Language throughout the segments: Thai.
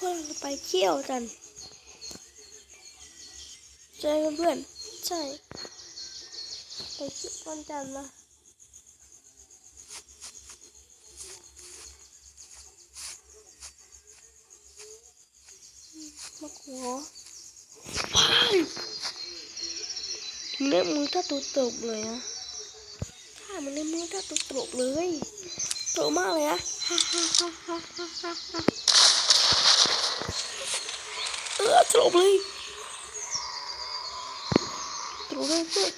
เพื่อนไปเที่ยวกันใช่ไหมเพื่อนใช่ไปเที่ยววันจันทร์นะมาขอว้ายมึงเล่นมือถ้าตุกตกเลยนะถ้ามันเล่นมือถ้าตุกตกเลยโตมากเลยนะฮ่าฮ่าฮ่าฮ่าฮ่า ฮ่าฮ่าเลยตกเลยเพื่อน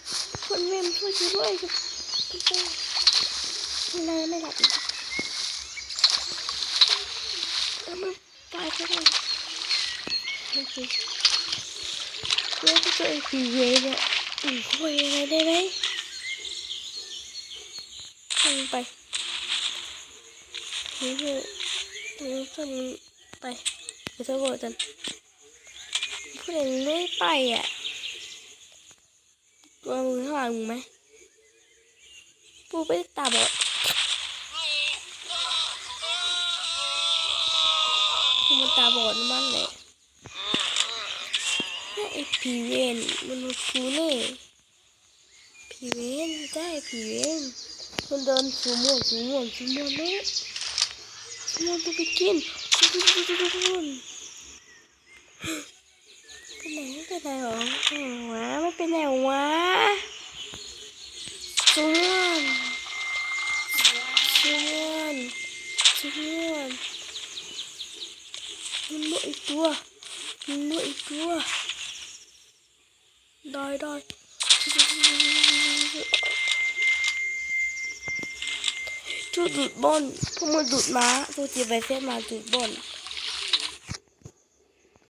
เพื่อนเว้นช่วยช่วยด้วยไม่ได้ไม่หลับอีกเออมันตายไปเลยโอเคเพื่อนที่ตัวเองปีเวเนี่ยอืมช่วยยังไงได้ไหมไปนี่คือตรงนี้คนไปเดี๋ยวจะบอกกัน ผู้ใดไม่ไปอะตัวมือข้างหลังมึงไหมปูไปตาบอดมันตาบอดมันเลยไอ้ผีเวนมันมาฟูเน่ผีเวนใช่ผีเวนมันเดินสูม่วนสูม่วนสูม่วนเลยสูม่วนตัวไปกินสูม่วนสูม่วนไป ไหนไปไหนหรอไปไหนวะไม่ไปไหนวะสูม่วนสูม่วนสูม่วนมันเหลืออีกตัวมันเหลืออีกตัวได้ได้ชูดูดบอลพวกมันดูดม้าตัวจีไป